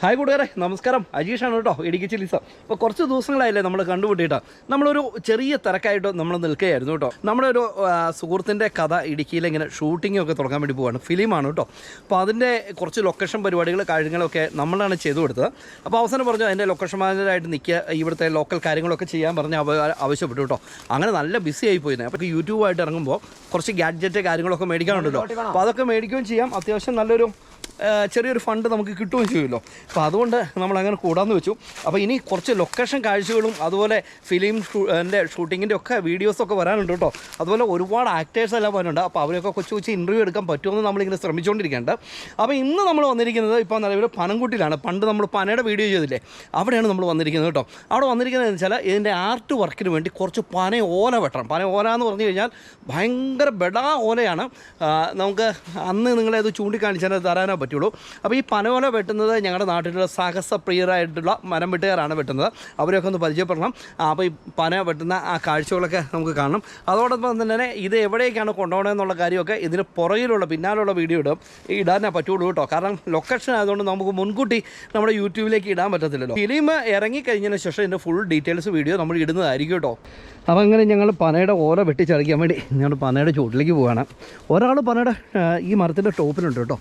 Hi കൂട്ടുകാരെ. നമസ്കാരം. അജീഷാണ് കേട്ടോ ഇടുക്കി ചിലിസ അപ്പോൾ കുറച്ച് ദിവസങ്ങളായില്ലേ നമ്മൾ കണ്ടുപിട്ടിട്ട് നമ്മളൊരു ചെറിയ തിരക്കായിട്ട് നമ്മൾ നിൽക്കുകയായിരുന്നു കേട്ടോ. നമ്മുടെ ഒരു സുഹൃത്തിന്റെ കഥ ഇടുക്കിയിൽ ഇങ്ങനെ ഷൂട്ടിംഗ് ഒക്കെ തുടങ്ങാൻ വേണ്ടി പോവാണ്. ഫിലിമാണ് കേട്ടോ. അപ്പോൾ അതിന്റെ കുറച്ച് ലൊക്കേഷൻ പരിപാടികൾ കാര്യങ്ങളൊക്കെ നമ്മളാണ് ചെയ്തു കൊടുത്തത്. അപ്പോൾ അവസാനം പറഞ്ഞു അതിന്റെ ലൊക്കേഷൻ മാനേജറായിട്ട് നിൽക്കുക ഇവിടുത്തെ ലോക്കൽ കാര്യങ്ങളൊക്കെ ചെയ്യാൻ പറഞ്ഞ് അവ ആവശ്യപ്പെട്ടു കേട്ടോ. അങ്ങനെ നല്ല ബിസി ആയി പോയി അപ്പോൾ യൂട്യൂബായിട്ട് ഇറങ്ങുമ്പോൾ കുറച്ച് ഗാഡ്ജറ്റ് കാര്യങ്ങളൊക്കെ മേടിക്കാനുണ്ടല്ലോ അപ്പോൾ അതൊക്കെ മേടിക്കുകയും ചെയ്യാം. അത്യാവശ്യം നല്ലൊരു ചെറിയൊരു ഫണ്ട് നമുക്ക് കിട്ടുകയും ചെയ്യുമല്ലോ. അപ്പോൾ അതുകൊണ്ട് നമ്മൾ അങ്ങനെ കൂടാന്ന് വെച്ചു. അപ്പോൾ ഇനി കുറച്ച് ലൊക്കേഷൻ കാഴ്ചകളും അതുപോലെ ഫിലിം എന്റെ ഷൂട്ടിങ്ങിന്റെ ഒക്കെ വീഡിയോസൊക്കെ വരാനുണ്ട് കേട്ടോ. അതുപോലെ ഒരുപാട് ആക്ടേഴ്സ് എല്ലാം വരാനുണ്ട് അപ്പോൾ അവരൊക്കെ കൊച്ചു കൊച്ചു ഇന്റർവ്യൂ എടുക്കാൻ പറ്റുമെന്ന് നമ്മളിങ്ങനെ ശ്രമിച്ചുകൊണ്ടിരിക്കേണ്ട അപ്പോൾ ഇന്ന് നമ്മൾ വന്നിരിക്കുന്നത് ഇപ്പോൾ നിലവിൽ പനംകുട്ടിയിലാണ്. പണ്ട് നമ്മൾ പനയുടെ വീഡിയോ ചെയ്തില്ലേ? അവിടെയാണ് നമ്മൾ വന്നിരിക്കുന്നത് കേട്ടോ. അവിടെ വന്നിരിക്കുന്നത് വെച്ചാൽ ഇതിന്റെ ആർട്ട് വർക്കിന് വേണ്ടി കുറച്ച് പന ഓല വെട്ടണം. പന ഓല എന്ന് പറഞ്ഞു കഴിഞ്ഞാൽ ഭയങ്കര ബെടാ ഓലയാണ്. നമുക്ക് അന്ന് നിങ്ങളെ അത് ചൂണ്ടിക്കാണിച്ചാൽ തരാനേ പറ്റുള്ളൂ. അപ്പോൾ ഈ പനോല വെട്ടുന്നത് ഞങ്ങളുടെ നാട്ടിലുള്ള സാഹസപ്രിയരായിട്ടുള്ള മരം വെട്ടുകാരാണ് വെട്ടുന്നത്. അവരെയൊക്കെ ഒന്ന് പരിചയപ്പെടണം. അപ്പോൾ ഈ പന വെട്ടുന്ന ആ കാഴ്ചകളൊക്കെ നമുക്ക് കാണണം. അതോടൊപ്പം തന്നെ ഇത് എവിടേക്കാണ് കൊണ്ടുപോകണമെന്നുള്ള കാര്യമൊക്കെ ഇതിന് പുറകിലുള്ള പിന്നാലുള്ള വീഡിയോ ഇടും. ഇടാനേ പറ്റുള്ളൂ കേട്ടോ. കാരണം ലൊക്കേഷൻ ആയതുകൊണ്ട് നമുക്ക് മുൻകൂട്ടി നമ്മുടെ യൂട്യൂബിലേക്ക് ഇടാൻ പറ്റത്തില്ലല്ലോ. ഫിലിം ഇറങ്ങിക്കഴിഞ്ഞതിന് ശേഷം ഇതിന്റെ ഫുൾ ഡീറ്റെയിൽസ് വീഡിയോ നമ്മൾ ഇടുന്നതായിരിക്കും കേട്ടോ. അപ്പോൾ അങ്ങനെ ഞങ്ങൾ പനയുടെ ഓല വെട്ടിച്ചറിക്കാൻ വേണ്ടി ഞങ്ങൾ പനയുടെ ചുവട്ടിലേക്ക് പോവുകയാണ് ഒരാൾ പനയുടെ ഈ മരത്തിന്റെ ടോപ്പിലുണ്ട് കേട്ടോ.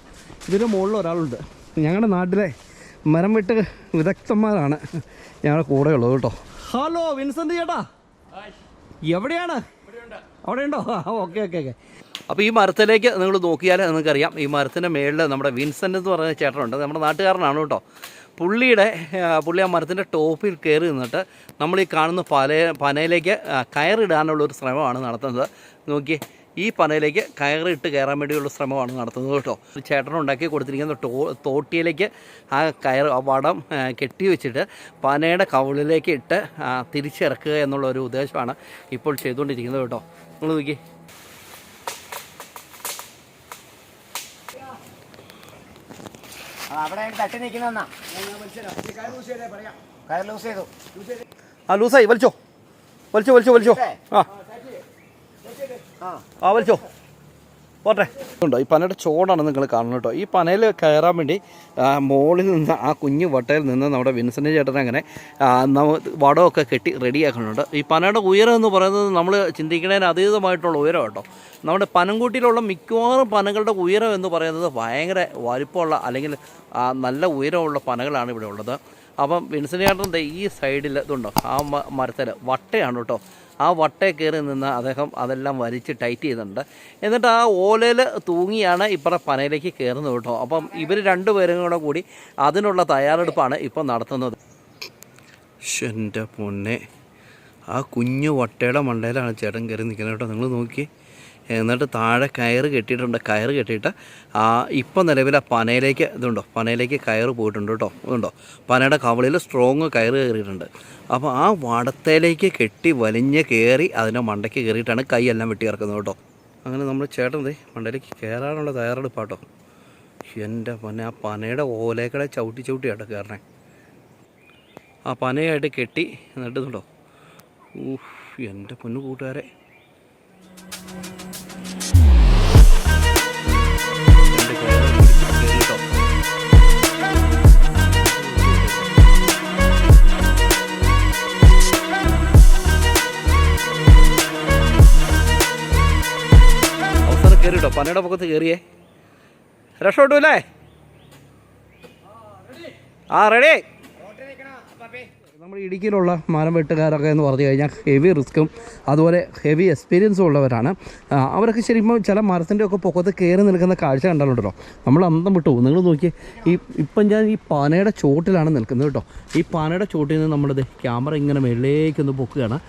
ഇതിന്റെ മുകളിൽ ഒരാളുണ്ട് ഞങ്ങളുടെ നാട്ടിലെ മരം വെട്ട് വിദഗ്ധന്മാരാണ് ഞങ്ങളുടെ കൂടെ ഉള്ളത് കേട്ടോ. ഹലോ വിൻസെന്റ് ചേട്ടാ. എവിടെയാണ്? അവിടെ ഉണ്ടോ ഓക്കെ ഓക്കെ ഓക്കെ. അപ്പോൾ ഈ മരത്തിലേക്ക് നിങ്ങൾ നോക്കിയാൽ നിങ്ങൾക്കറിയാം. ഈ മരത്തിന്റെ മേളിൽ നമ്മുടെ വിൻസെന്റ് എന്ന് പറയുന്ന ചേട്ടനുണ്ട്. നമ്മുടെ നാട്ടുകാരനാണ് കേട്ടോ. പുള്ളിയുടെ പുള്ളി ആ മരത്തിന്റെ ടോപ്പിൽ കയറി നിന്നിട്ട് നമ്മൾ ഈ കാണുന്ന പല പനയിലേക്ക് കയറിടാനുള്ള ഒരു ശ്രമമാണ് നടത്തുന്നത്. നോക്കി ഈ പനയിലേക്ക് കയറിട്ട് കയറാൻ വേണ്ടിയുള്ള ശ്രമമാണ് നടത്തുന്നത് കേട്ടോ. ഉണ്ടാക്കി കൊടുത്തിരിക്കുന്ന ടോ തോട്ടിയിലേക്ക് ആ കയർ ആ വടം കെട്ടിവെച്ചിട്ട് കെട്ടി വെച്ചിട്ട് പനയുടെ കവിളിലേക്ക് ഇട്ട് തിരിച്ചിറക്കുക എന്നുള്ള ഒരു ഉദ്ദേശമാണ് ഇപ്പോൾ ചെയ്തുകൊണ്ടിരിക്കുന്നത് കേട്ടോ. നിങ്ങൾ നോക്കി. അവിടെ തട്ടി നിൽക്കുന്ന കയർ ലൂസ് ചെയ്തു. ആ ലൂസായി വലിച്ചോ. വലിച്ചോ വലിച്ചോ വലിച്ചോ. ആ. ആ വലിച്ചോ. പോട്ടെ. ഉണ്ടോ? ഈ പനയുടെ ചോടാണ് നിങ്ങൾ കാണുന്നത് കേട്ടോ. ഈ പനയിൽ കയറാൻ വേണ്ടി മോളിൽ നിന്ന് ആ കുഞ്ഞു വട്ടയിൽ നിന്ന് നമ്മുടെ വിൻസെന്റ് ചേട്ടൻ അങ്ങനെ വടമൊക്കെ കെട്ടി റെഡിയാക്കുന്നുണ്ട് ഈ പനയുടെ ഉയരം എന്ന് പറയുന്നത് നമ്മൾ ചിന്തിക്കുന്നതിന് അതീതമായിട്ടുള്ള ഉയരം കേട്ടോ. നമ്മുടെ പനംകൂട്ടിയിലുള്ള മിക്കവാറും പനകളുടെ ഉയരം എന്ന് പറയുന്നത് ഭയങ്കര വലിപ്പമുള്ള അല്ലെങ്കിൽ നല്ല ഉയരമുള്ള പനകളാണ് ഇവിടെ ഉള്ളത്. അപ്പം വിൻസെന്റ് ചേട്ടന്റെ ഈ സൈഡിൽ ഇതുണ്ടോ? ആ മരത്തിൽ വട്ടയാണ് കേട്ടോ. ആ വട്ടേ കയറി നിന്ന് അദ്ദേഹം അതെല്ലാം വലിച്ച് ടൈറ്റ് ചെയ്യുന്നുണ്ട്. എന്നിട്ട് ആ ഓലയിൽ തൂങ്ങിയാണ് ഇപ്പറ പനയിലേക്ക് കയറുന്നത് കേട്ടോ. അപ്പം ഇവർ രണ്ടുപേരും കൂടെ കൂടി അതിനുള്ള തയ്യാറെടുപ്പാണ് ഇപ്പം നടത്തുന്നത്. എന്റെ പൊന്നെ. ആ കുഞ്ഞു വട്ടയുടെ മണ്ടയിലാണ് ചേട്ടൻ കയറി നിൽക്കുന്നത് കേട്ടോ. നിങ്ങൾ നോക്കി എന്നിട്ട് താഴെ കയറ് കെട്ടിയിട്ടുണ്ട്. കയറ് കെട്ടിയിട്ട് ആ ഇപ്പം നിലവിൽ ആ പനയിലേക്ക് ഇതുണ്ടോ? പനയിലേക്ക് കയറ് പോയിട്ടുണ്ട് കേട്ടോ. ഇതുണ്ടോ? പനയുടെ കവളിൽ സ്ട്രോങ് കയറ് കയറിയിട്ടുണ്ട്. അപ്പോൾ ആ വടത്തേലേക്ക് കെട്ടി വലിഞ്ഞ് കയറി അതിന്റെ മണ്ടയ്ക്ക് കയറിയിട്ടാണ് കൈയെല്ലാം വെട്ടി ഇറക്കുന്നത് കേട്ടോ. അങ്ങനെ നമ്മൾ ചേട്ടൻ ദേ മണ്ടയിലേക്ക് കയറാനുള്ള തയ്യാറെടുപ്പാട്ടോ എന്റെ പന ആ പനയുടെ ഓലേക്കടെ ചവിട്ടി ചവിട്ടിയാട്ടോ കയറണേ ആ പനയായിട്ട് കെട്ടി എന്നിട്ട് ഇതുണ്ടോ? ഊഹ് എന്റെ പൊന്നു കൂട്ടുകാരെ. പനയുടെ പൊക്കത്ത് കയറിയേ. രക്ഷപ്പെട്ടൂല്ലേ ആ റെഡി നമ്മുടെ ഇടുക്കിയിലുള്ള മരം വെട്ടുകാരൊക്കെ എന്ന് പറഞ്ഞു കഴിഞ്ഞാൽ ഹെവി റിസ്ക്കും അതുപോലെ ഹെവി എക്സ്പീരിയൻസും ഉള്ളവരാണ്. അവരൊക്കെ ശരിക്കും ചില മരത്തിന്റെ ഒക്കെ പൊക്കത്ത് കയറി നിൽക്കുന്ന കാഴ്ച കണ്ടാലുണ്ടല്ലോ. നമ്മൾ അന്തം വിട്ടു. നിങ്ങൾ നോക്കി ഈ ഇപ്പം ഞാൻ ഈ പനയുടെ ചോട്ടിലാണ് നിൽക്കുന്നത് കേട്ടോ. ഈ പനയുടെ ചോട്ടിൽ നിന്ന് നമ്മളത് ക്യാമറ ഇങ്ങനെ മേളിലേക്കൊന്ന് പൊക്കുകയാണ്.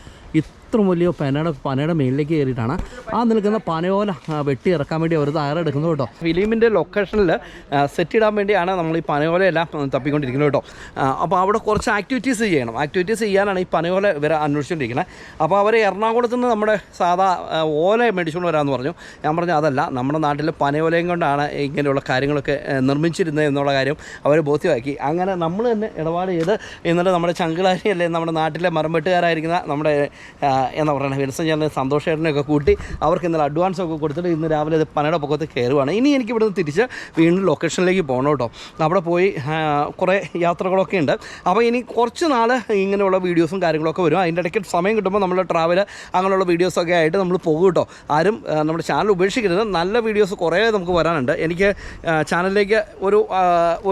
ഇത്ര വലിയ പനയുടെ പനയുടെ മേളിലേക്ക് കയറിയിട്ടാണ്. ആ നിൽക്കുന്ന പനയോല വെട്ടി ഇറക്കാൻ വേണ്ടി അവർ തയ്യാറെടുക്കുന്നത് കേട്ടോ. ഫിലിമിന്റെ ലൊക്കേഷനിൽ സെറ്റ് ഇടാൻ വേണ്ടിയാണ് നമ്മൾ ഈ പനയോലയെല്ലാം തപ്പിക്കൊണ്ടിരിക്കുന്നത് കേട്ടോ. അപ്പോൾ അവിടെ കുറച്ച് ആക്ടിവിറ്റീസ് ചെയ്യണം. ആക്ടിവിറ്റീസ് ചെയ്യാനാണ് ഈ പനയോല ഇവരെ അന്വേഷിച്ചുകൊണ്ടിരിക്കുന്നത് അപ്പോൾ അവർ എറണാകുളത്ത് നിന്ന് നമ്മുടെ സാധാ ഓല മേടിച്ചുകൊണ്ട് വരാമെന്ന് പറഞ്ഞു. ഞാൻ പറഞ്ഞു അതല്ല നമ്മുടെ നാട്ടിൽ പനയോലയും കൊണ്ടാണ് ഇങ്ങനെയുള്ള കാര്യങ്ങളൊക്കെ നിർമ്മിച്ചിരുന്നത് എന്നുള്ള കാര്യം അവർ ബോധ്യമാക്കി. അങ്ങനെ നമ്മൾ തന്നെ ഇടപാട് ചെയ്ത് എന്നിട്ട് നമ്മുടെ ചങ്കളാരി അല്ലേ നമ്മുടെ നാട്ടിലെ മരം വെട്ടുകാരായിരിക്കുന്ന നമ്മുടെ ആ, എന്താ പറയുക വിൻസൻ ഞാൻ സന്തോഷേട്ടനെയൊക്കെ കൂട്ടി അവർക്ക് ഇന്നലെ അഡ്വാൻസ് ഒക്കെ കൊടുത്തിട്ട് ഇന്ന് രാവിലെ പനയുടെ പൊക്കത്ത് കയറുവാണ്. ഇനി എനിക്ക് ഇവിടുന്ന് തിരിച്ച് വീണ്ടും ലൊക്കേഷനിലേക്ക് പോകണം കേട്ടോ. അവിടെ പോയി കുറേ യാത്രകളൊക്കെ ഉണ്ട്. അപ്പോൾ ഇനി കുറച്ച് നാൾ ഇങ്ങനെയുള്ള വീഡിയോസും കാര്യങ്ങളൊക്കെ വരും. അതിന്റെ ഇടയ്ക്ക് സമയം കിട്ടുമ്പോൾ നമ്മൾ ട്രാവൽ അങ്ങനെയുള്ള വീഡിയോസൊക്കെ ആയിട്ട് നമ്മൾ പോകും കേട്ടോ. ആരും നമ്മുടെ ചാനൽ ഉപേക്ഷിക്കരുത്. നല്ല വീഡിയോസ് കുറേ നമുക്ക് വരാനുണ്ട്. എനിക്ക് ചാനലിലേക്ക് ഒരു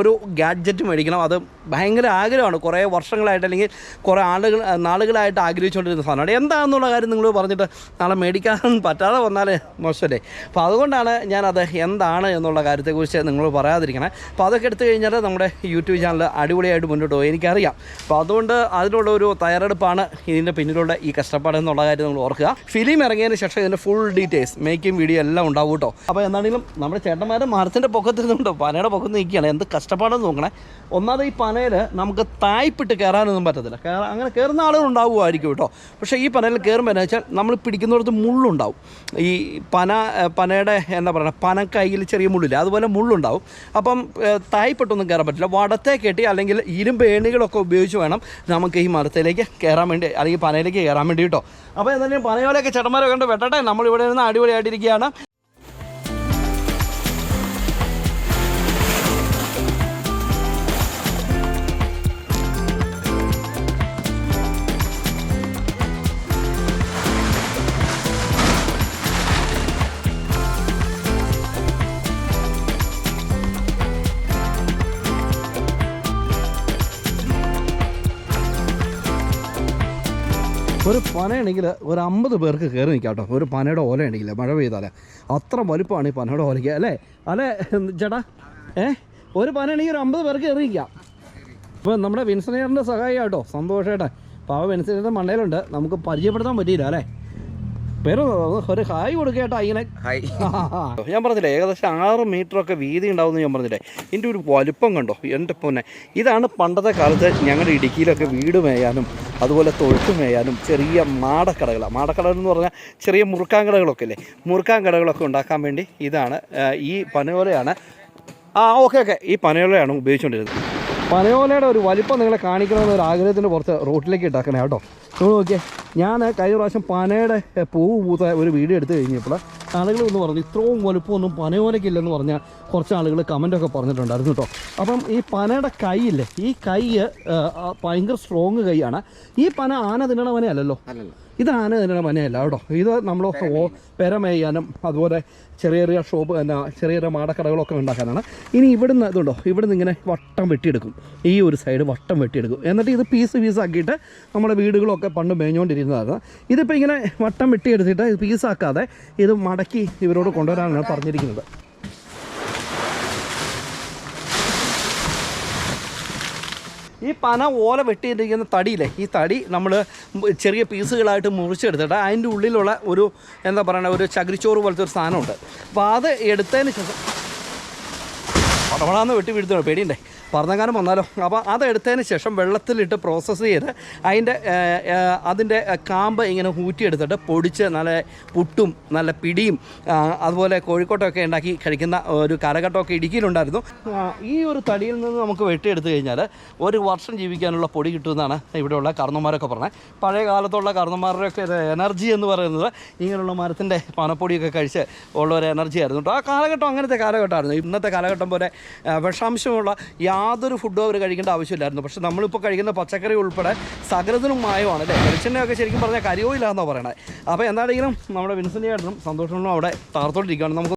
ഒരു ഗാഡ്ജറ്റ് മേടിക്കണം. അത് ഭയങ്കര ആഗ്രഹമാണ്. കുറേ വർഷങ്ങളായിട്ട് അല്ലെങ്കിൽ കുറേ ആളുകൾ നാളുകളായിട്ട് ആഗ്രഹിച്ചുകൊണ്ടിരുന്ന സാധനമാണ്. എന്താണെന്നുള്ള കാര്യം നിങ്ങൾ പറഞ്ഞിട്ട് നാളെ മേടിക്കാൻ പറ്റാതെ വന്നാൽ മോശമല്ലേ അപ്പോൾ അതുകൊണ്ടാണ് ഞാനത് എന്താണ് എന്നുള്ള കാര്യത്തെക്കുറിച്ച് നിങ്ങൾ പറയാതിരിക്കണം. അപ്പോൾ അതൊക്കെ എടുത്തു കഴിഞ്ഞാൽ നമ്മുടെ യൂട്യൂബ് ചാനൽ അടിപൊളിയായിട്ട് മുന്നോട്ട് പോകും എനിക്കറിയാം. അപ്പോൾ അതുകൊണ്ട് അതിനുള്ള ഒരു തയ്യാറെടുപ്പാണ് ഇതിന്റെ പിന്നിലുള്ള ഈ കഷ്ടപ്പാട് എന്നുള്ള കാര്യം നിങ്ങൾ ഓർക്കുക. ഫിലിം ഇറങ്ങിയതിന് ശേഷം ഇതിന്റെ ഫുൾ ഡീറ്റെയിൽസ് മേക്കിംഗ് വീഡിയോ എല്ലാം ഉണ്ടാവും കേട്ടോ. അപ്പോൾ എന്താണെങ്കിലും നമ്മുടെ ചേട്ടന്മാരെ മരത്തിന്റെ പൊക്കത്തിരുന്നുണ്ട്. പനയുടെ പൊക്കത്ത് നിൽക്കുകയാണ്. എന്ത് കഷ്ടപ്പാടെന്ന് നോക്കണേ. ഒന്നാമത് ഈ പനയിൽ നമുക്ക് തായ്പിട്ട് കയറാനൊന്നും പറ്റത്തില്ല. അങ്ങനെ കയറുന്ന ആളുകൾ ഉണ്ടാവുമായിരിക്കും കേട്ടോ. പക്ഷേ ഈ പനയിൽ കയറുമ്പോൾ എന്നാ വെച്ചാൽ നമ്മൾ പിടിക്കുന്നിടത്ത് മുള്ളുണ്ടാവും. ഈ പന പനയുടെ എന്താ പറയുക പന കയ്യിൽ ചെറിയ മുള്ളില്ല അതുപോലെ മുള്ളുണ്ടാവും. അപ്പം തായ്പെട്ടൊന്നും കയറാൻ പറ്റില്ല. വടത്തെ കെട്ടി അല്ലെങ്കിൽ ഇരുമ്പ് ഏണികളൊക്കെ ഉപയോഗിച്ച് വേണം നമുക്ക് ഈ മരത്തിലേക്ക് കയറാൻ വേണ്ടി അല്ലെങ്കിൽ പനയിലേക്ക് കയറാൻ വേണ്ടി കേട്ടോ. അപ്പോൾ എന്തായാലും പനയോലൊക്കെ ചേട്ടന്മാരെ കണ്ട് വെട്ടട്ടെ. നമ്മളിവിടെ നിന്ന് അടിപൊളിയായിട്ടിരിക്കുകയാണ്. പനയാണെങ്കിൽ ഒരു അമ്പത് പേർക്ക് കയറി നിൽക്കാം കേട്ടോ. ഒരു പനയുടെ ഓല ഉണ്ടെങ്കിൽ മഴ പെയ്താലേ. അത്ര വലുപ്പമാണ് ഈ പനയുടെ ഓലയ്ക്ക്. അല്ലേ? അല്ലേ ചേട്ടാ? ഏ? ഒരു പനയാണെങ്കിൽ ഒരു അമ്പത് പേർക്ക് കയറി നിൽക്കാം. ഇപ്പോൾ നമ്മുടെ വിൻസനേറിന്റെ സഹായം കേട്ടോ സന്തോഷേട്ടാ പാവ വിൻസനേറിന്റെ മണ്ടയിലുണ്ട് നമുക്ക് പരിചയപ്പെടുത്താൻ പറ്റിയില്ല അല്ലേ? പേര് ഒരു ഹായ് കൊടുക്കേട്ടാ ഇങ്ങനെ. ഞാൻ പറഞ്ഞില്ലേ ഏകദേശം ആറ് മീറ്ററൊക്കെ വീതി ഉണ്ടാവുമെന്ന് ഞാൻ പറഞ്ഞില്ലേ. ഇതിന്റെ ഒരു വലുപ്പം കണ്ടോ? എന്റെ പൊന്നെ. ഇതാണ് പണ്ടത്തെ കാലത്ത് ഞങ്ങളുടെ ഇടുക്കിയിലൊക്കെ വീട് മേയാനും അതുപോലെ തൊഴുത്ത് മേയാനും ചെറിയ മാടക്കടകൾ മാടക്കടകൾ എന്ന് പറഞ്ഞാൽ ചെറിയ മുറുക്കാൻ കടകളൊക്കെ അല്ലേ മുറുക്കാൻ കടകളൊക്കെ ഉണ്ടാക്കാൻ വേണ്ടി ഇതാണ് ഈ പനയോലയാണ്. ആ ഓക്കെ ഓക്കെ. ഈ പനയോലയാണ് ഉപയോഗിച്ചുകൊണ്ടിരുന്നത്. പനയോലയുടെ ഒരു വലിപ്പം നിങ്ങളെ കാണിക്കണമെന്ന് ഒരു ആഗ്രഹത്തിന്റെ പുറത്ത് റോട്ടിലേക്ക് ഇട്ടാക്കണേ കേട്ടോ. നിങ്ങൾ നോക്കിയേ ഞാൻ കഴിഞ്ഞ പ്രാവശ്യം പനയുടെ പൂവ് പൂത്ത ഒരു വീഡിയോ എടുത്തു കഴിഞ്ഞപ്പോൾ ആളുകൾ ഒന്ന് പറഞ്ഞു ഇത്രയും വലുപ്പമൊന്നും പനയോലയ്ക്കില്ലെന്ന് പറഞ്ഞാൽ കുറച്ച് ആളുകൾ കമന്റൊക്കെ പറഞ്ഞിട്ടുണ്ടായിരുന്നു കേട്ടോ. അപ്പം ഈ പനയുടെ കൈയില്ലേ ഈ കൈ ഭയങ്കര സ്ട്രോങ് കൈയാണ്. ഈ പന ആന തിന്നണവനെ അല്ലല്ലോ അല്ലല്ലോ. ഇത് ആന മനയല്ല കേട്ടോ. ഇത് നമ്മൾ പെര മേയാനും അതുപോലെ ചെറിയ ചെറിയ ഷോപ്പ് എന്നാ ചെറിയ ചെറിയ മാടക്കടകളൊക്കെ ഉണ്ടാക്കാനാണ്. ഇനി ഇവിടുന്ന് ഇതുണ്ടോ? ഇവിടുന്ന് ഇങ്ങനെ വട്ടം വെട്ടിയെടുക്കും. ഈ ഒരു സൈഡ് വട്ടം വെട്ടിയെടുക്കും. എന്നിട്ട് ഇത് പീസ് പീസ് ആക്കിയിട്ട് നമ്മുടെ വീടുകളൊക്കെ പണ്ട് മേഞ്ഞുകൊണ്ടിരുന്നതാണ് ഇതിപ്പോൾ ഇങ്ങനെ വട്ടം വെട്ടിയെടുത്തിട്ട് ഇത് പീസാക്കാതെ ഇത് മടക്കി ഇവരോട് കൊണ്ടുവരാനാണ് പറഞ്ഞിരിക്കുന്നത്. ഈ പന ഓല വെട്ടിയിട്ടിരിക്കുന്ന തടിയില്ലേ ഈ തടി നമ്മൾ ചെറിയ പീസുകളായിട്ട് മുറിച്ചെടുത്തിട്ട് അതിന്റെ ഉള്ളിലുള്ള ഒരു എന്താ പറയുക ഒരു ചകിരിച്ചോറ് പോലത്തെ ഒരു സാധനമുണ്ട്. അപ്പോൾ അത് എടുത്തതിന് ശേഷം വെട്ടി വീഴ്ത്തണം പേടിയുണ്ടേ? പറഞ്ഞകാലം വന്നാലോ? അപ്പോൾ അതെടുത്തതിന് ശേഷം വെള്ളത്തിലിട്ട് പ്രോസസ്സ് ചെയ്ത് അതിന്റെ അതിന്റെ കാമ്പ് ഇങ്ങനെ ഊറ്റിയെടുത്തിട്ട് പൊടിച്ച് നല്ല പുട്ടും നല്ല പിടിയും അതുപോലെ കോഴിക്കോട്ടൊക്കെ ഉണ്ടാക്കി കഴിക്കുന്ന ഒരു കാലഘട്ടമൊക്കെ ഇടുക്കിയിലുണ്ടായിരുന്നു. ഈ ഒരു തടിയിൽ നിന്ന് നമുക്ക് വെട്ടിയെടുത്ത് കഴിഞ്ഞാൽ ഒരു വർഷം ജീവിക്കാനുള്ള പൊടി കിട്ടുമെന്നാണ് ഇവിടെയുള്ള കർണന്മാരൊക്കെ പറഞ്ഞത് പഴയ കാലത്തുള്ള കർണന്മാരുടെയൊക്കെ എനർജി എന്ന് പറയുന്നത് ഇങ്ങനെയുള്ള മരത്തിന്റെ പനപ്പൊടിയൊക്കെ കഴിച്ച് ഉള്ള ഒരു എനർജി ആയിരുന്നു. കേട്ടോ ആ കാലഘട്ടം അങ്ങനത്തെ കാലഘട്ടമായിരുന്നു. ഇന്നത്തെ കാലഘട്ടം പോലെ വിഷാംശമുള്ള വിഷാംശമുള്ള യാതൊരു ഫുഡും അവർ കഴിക്കേണ്ട ആവശ്യമില്ലായിരുന്നു. പക്ഷെ നമ്മളിപ്പോൾ കഴിക്കുന്ന പച്ചക്കറി ഉൾപ്പെടെ സകലത്തിനും മായമാണ് അല്ലേ വെളിച്ചെണ്ണയൊക്കെ ശരിക്കും പറഞ്ഞാൽ കരിയോ ഇല്ലാന്നാണ് പറയണത് അപ്പോൾ എന്താണെങ്കിലും നമ്മുടെ വിൻസന്റെ ചേട്ടനും സന്തോഷങ്ങളും അവിടെ താർത്തോണ്ടിരിക്കുകയാണ് നമുക്ക്.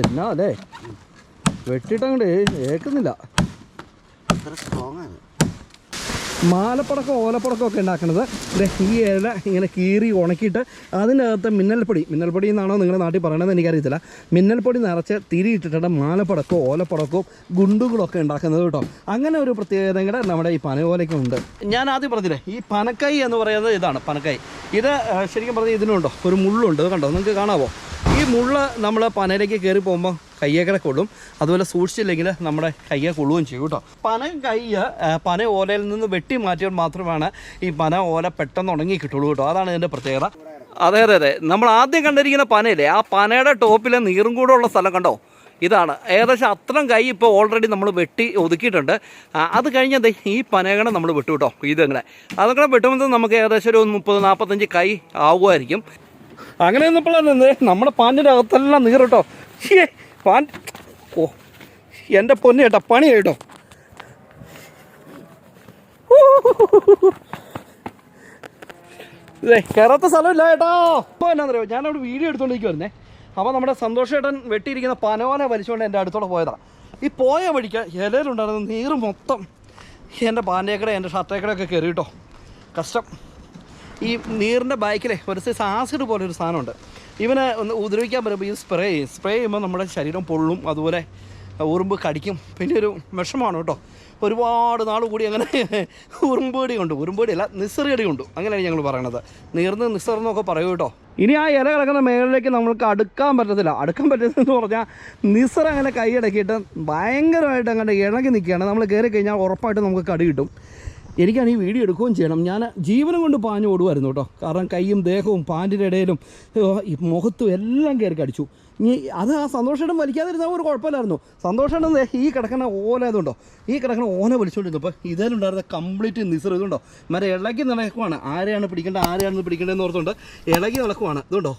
എന്നാ അല്ലേ? വെട്ടിട്ടങ്ങോട്ട് ഏക്കുന്നില്ല. മാലപ്പടക്കം ഓലപ്പടക്കം ഒക്കെ ഉണ്ടാക്കുന്നത് ഈ ഇല ഇങ്ങനെ കീറി ഉണക്കിയിട്ട് അതിനകത്ത് മിന്നൽപ്പൊടി. മിന്നൽപ്പൊടി എന്നാണോ നിങ്ങളുടെ നാട്ടിൽ പറയണതെന്ന് എനിക്കറിയത്തില്ല. മിന്നൽപ്പൊടി നിറച്ച് തിരിയിട്ടിട്ടാണ് മാലപ്പടക്കവും ഓലപ്പടക്കവും ഗുണ്ടുകളൊക്കെ ഉണ്ടാക്കുന്നത് കേട്ടോ. അങ്ങനെ ഒരു പ്രത്യേകത കൂടെ നമ്മുടെ ഈ പനയോലയ്ക്കുണ്ട്. ഞാൻ ആദ്യം പറഞ്ഞില്ലേ ഈ പനക്കൈ എന്ന് പറയുന്നത് ഇതാണ് പനക്കൈ. ഇത് ശരിക്കും പറഞ്ഞാൽ ഇതിനുണ്ടോ? ഒരു മുള്ളുണ്ട്. കണ്ടോ? നിങ്ങൾക്ക് കാണാവോ? ഈ മുള്ള് നമ്മൾ പനയിലേക്ക് കയറി പോകുമ്പോൾ കയ്യേക്കടെ കൊള്ളും. അതുപോലെ സൂക്ഷിച്ചില്ലെങ്കിൽ നമ്മുടെ കയ്യെ കൊള്ളുകയും ചെയ്യും കേട്ടോ. പന കൈ പന ഓലയിൽ നിന്ന് വെട്ടി മാറ്റിയാൽ മാത്രമാണ് ഈ പന ഓല പെട്ടെന്ന് ഉണങ്ങി കിട്ടുള്ളൂ കേട്ടോ. അതാണ് ഇതിന്റെ പ്രത്യേകത. അതെ അതെ അതെ. നമ്മൾ ആദ്യം കണ്ടിരിക്കുന്ന പനയില്ലേ ആ പനയുടെ ടോപ്പിലെ നീറും കൂടെ ഉള്ള സ്ഥലം കണ്ടോ? ഇതാണ്. ഏകദേശം അത്രയും കൈ ഇപ്പോൾ ഓൾറെഡി നമ്മൾ വെട്ടി ഒതുക്കിയിട്ടുണ്ട്. അത് കഴിഞ്ഞാൽ ദേ ഈ പനകളെ നമ്മൾ വിട്ടു കേട്ടോ. ഇതങ്ങനെ? അതൊക്കെ വെട്ടുമ്പോൾ നമുക്ക് ഏകദേശം ഒരു മുപ്പത് നാൽപ്പത്തഞ്ച് കൈ ആവുമായിരിക്കും. അങ്ങനെ നിന്നപ്പോഴാണ് നമ്മുടെ പാനിന്റെ അകത്തെല്ലാം നീറ് കേട്ടോ. പാൻ. ഓ എന്റെ പൊന്നു കേട്ടോ പണി കേട്ടോ. ഇതേ കയറാത്ത സ്ഥലമില്ല കേട്ടോ. അപ്പോൾ എന്നാന്നറിയോ ഞാനവിടെ വീഡിയോ എടുത്തോണ്ടിരിക്കുവായിരുന്നേ. അപ്പോൾ നമ്മുടെ സന്തോഷേട്ടൻ വെട്ടിയിരിക്കുന്ന പനവാനെ വലിച്ചുകൊണ്ട് എന്റെ അടുത്തോടെ പോയതാണ് ഈ പോയ വഴിക്ക് ഇലയിലുണ്ടായിരുന്ന നീറ് മൊത്തം എന്റെ പാന്റേക്കടെ എന്റെ ഷർട്ടേക്കടെ ഒക്കെ കയറി കേട്ടോ. കഷ്ടം. ഈ നീറിന്റെ ബൈക്കിലെ ഒരു സൈസ് ആസിഡ് പോലെ ഒരു സാധനമുണ്ട്. ഇവനെ ഒന്ന് ഉപദ്രവിക്കാൻ പറ്റുമ്പോൾ ഈ സ്പ്രേ ചെയ്യും സ്പ്രേ ചെയ്യുമ്പോൾ നമ്മുടെ ശരീരം പൊള്ളും അതുപോലെ ഉറുമ്പ് കടിക്കും. പിന്നെ ഒരു വിഷമാണ് കേട്ടോ. ഒരുപാട് നാൾ കൂടി അങ്ങനെ ഉറുമ്പേടി കൊണ്ട്. ഉറുമ്പ് അല്ല നിസറ് കടി കൊണ്ടു. അങ്ങനെയാണ് ഞങ്ങൾ പറയണത്. നീർന്ന് നിസ്സറന്നൊക്കെ പറയൂ കേട്ടോ. ഇനി ആ ഇല കിടക്കുന്ന മേളിലേക്ക് നമ്മൾക്ക് അടുക്കാൻ പറ്റത്തില്ല. അടുക്കാൻ പറ്റത്തില്ലെന്ന് പറഞ്ഞാൽ നിസർ അങ്ങനെ കൈയടക്കിയിട്ട് ഭയങ്കരമായിട്ട് അങ്ങനെ ഇണങ്ങി നിൽക്കുകയാണ്. നമ്മൾ കയറി കഴിഞ്ഞാൽ ഉറപ്പായിട്ട് നമുക്ക് കടി കിട്ടും. എനിക്കാണ് ഈ വീഡിയോ എടുക്കുകയും ചെയ്യണം. ഞാൻ ജീവനം കൊണ്ട് പാഞ്ഞു ഓടുമായിരുന്നു കേട്ടോ. കാരണം കൈയും ദേഹവും പാന്റിന്റെ ഇടയിലും മുഖത്തും എല്ലാം കയറി കടിച്ചു ഇനി അത് ആ സന്തോഷം വലിക്കാതിരുന്നാൽ ഒരു കുഴപ്പമില്ലായിരുന്നു. സന്തോഷം ഈ കിടക്കണ ഓല ഇതുണ്ടോ? ഈ കിടക്കണ ഓല വലിച്ചുകൊണ്ടിരുന്നപ്പോൾ ഇതിലുണ്ടായിരുന്ന കംപ്ലീറ്റ് നിസർ ഇതുണ്ടോ? മറ്റേ ഇളക്കി നടക്കുവാണ്. ആരെയാണ് പിടിക്കേണ്ടത്? ആരെയാണ് പിടിക്കേണ്ടതെന്ന് ഓർത്തുകൊണ്ട് ഇളകി നടക്കുവാണ്. ഇതുണ്ടോ?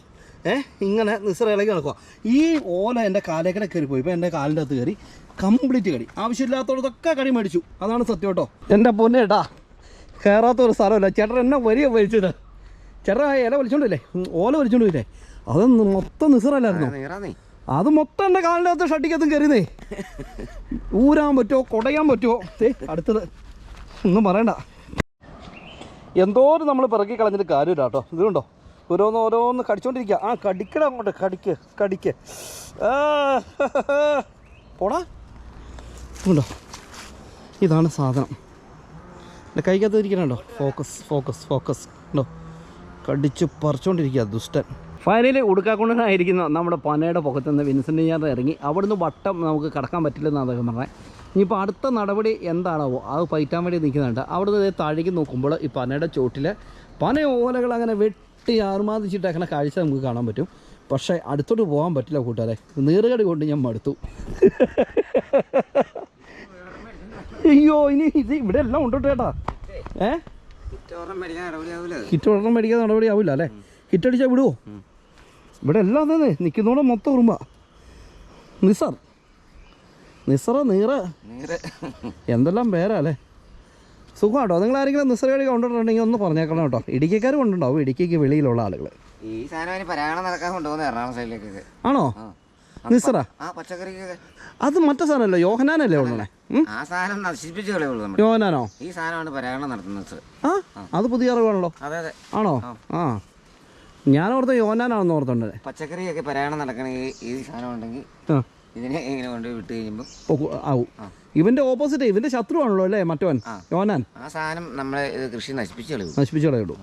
ഏ? ഇങ്ങനെ നിസ്സറയിലേക്ക് ഇളകി നടക്കുക ഈ ഓല എന്റെ കാലേക്കടെ കയറി പോയി ഇപ്പോൾ എന്റെ കാലിന്റെ അകത്ത് കയറി കംപ്ലീറ്റ് കടി. ആവശ്യമില്ലാത്തടത്തൊക്കെ കടി മേടിച്ചു. അതാണ് സത്യം കേട്ടോ. എന്റെ പൊന്നേട്ടാ കയറാത്ത ഒരു സ്ഥലമല്ല. ചേട്ടൻ എന്നെ വലിയ വലിച്ചത്. ചേട്ടൻ ആ ഇല വലിച്ചോണ്ടില്ലേ? ഓല വലിച്ചോണ്ടില്ലേ? അത് മൊത്തം നിസ്സറല്ലായിരുന്നു അത് മൊത്തം എന്റെ കാലിന്റെ അകത്ത് ഷട്ടിക്കത്തും കയറിയതേ. ഊരാൻ പറ്റുമോ കുടയാൻ പറ്റുമോ ഏ അടുത്തത്. ഒന്നും പറയണ്ട. എന്തോരം നമ്മൾ പിറക്കി കളഞ്ഞിട്ട് കാര്യമില്ല കേട്ടോ. ഇതുണ്ടോ ഓരോന്ന് ഓരോന്ന് കടിച്ചോണ്ടിരിക്കുക ആ കടിക്കണം അങ്ങോട്ട്. കടിക്ക് കടിക്ക്. പോടാ. ഉണ്ടോ ഇതാണ് സാധനം. എന്റെ കൈക്കകത്ത് ഇരിക്കണുണ്ടോ ഫോക്കസ് ഫോക്കസ് ഫോക്കസ് ഉണ്ടോ കടിച്ച് പറിച്ചുകൊണ്ടിരിക്കുക ദുഷ്ടൻ. ഫൈനലി ഉടുക്കാക്കൊണ്ടായിരിക്കുന്ന നമ്മുടെ പനയുടെ പുറത്ത് നിന്ന് വിൻസെന്റ് ഞാൻ ഇറങ്ങി. അവിടുന്ന് വട്ടം നമുക്ക് കടക്കാൻ പറ്റില്ലെന്ന് അദ്ദേഹം പറഞ്ഞത്. ഇനിയിപ്പോൾ അടുത്ത നടപടി എന്താണാവോ അത് പയറ്റാൻ വേണ്ടി നിൽക്കുന്നുണ്ട്. അവിടുന്ന് താഴേക്ക് നോക്കുമ്പോൾ ഈ പനയുടെ ചോട്ടിൽ പന ഓലകൾ അങ്ങനെ വെട്ടി ആർമാദിച്ചിട്ടേക്കണ കാഴ്ച നമുക്ക് കാണാൻ പറ്റും. പക്ഷേ അടുത്തോട്ട് പോകാൻ പറ്റില്ല കൂട്ടുകാരെ. നീറുകടി കൊണ്ട് ഞാൻ മടുത്തു. അയ്യോ ഇനി ഇത് ഇവിടെ എല്ലാം ഉണ്ട് കേട്ടോ ഏ ഹിറ്റ് ഓർഡർ മേടിക്കാൻ നടപടി ആവില്ല അല്ലേ? ഹിറ്റ് അടിച്ചാൽ വിടുവോ? ഇവിടെ എല്ലാം തന്നെ നിൽക്കുന്നോടെ മൊത്തം ഉറുമ്പ. നിസർ നിസറ നീറ. എന്തെല്ലാം പേരാ അല്ലേ? സുഖമാട്ടോ. നിങ്ങൾ ആരെങ്കിലും നിസറ കളി കൊണ്ടുവന്നിട്ടുണ്ടെങ്കിൽ ഒന്ന് പറഞ്ഞേക്കണം കേട്ടോ. ഇടുക്കിക്കാർ കൊണ്ടുണ്ടാവും. ഇടുക്കിക്ക് വെളിയിലുള്ള ആളുകൾ ഈ സാധനം ഇനി പരാഗണം നടക്കാൻ കൊണ്ടുപോകുന്ന എറണാകുളം സൈഡിലേക്കൊക്കെ ആണോ? നിസ്സറ? അത് മറ്റേ സാധനമല്ലോ? യോഹനാനല്ലേ ഉള്ളേ? ആ സാധനം നശിപ്പിച്ച് കളയുള്ളൂ നമ്മൾ യോഹനാനോ ഈ സാധനമാണ് പരാഗണം നടത്തുന്നത് സർ. ആ? അത് പുതിയ അറിവാണല്ലോ. അതെ അതെ. ആണോ? ആ. ഞാൻ ഓർത്ത യോഹനാനാണെന്ന് ഓർത്തുണ്ടേ. പച്ചക്കറിയൊക്കെ പരാഗണം നടക്കണമെങ്കിൽ ഈ സാധനം ഉണ്ടെങ്കിൽ ഇതിനെ ഇങ്ങനെ കൊണ്ട് വിട്ട് കഴിയുമ്പോൾ ആവും. ഇവന്റെ ഓപ്പോസിറ്റ് ഇവന്റെ ശത്രുവാണല്ലോ അല്ലേ മറ്റവൻ. യോനാൻ. ആ സാധനം നമ്മളെ ഇത് കൃഷി നശിപ്പിച്ചു കളയും. നശിപ്പിച്ചു കളയുള്ളൂ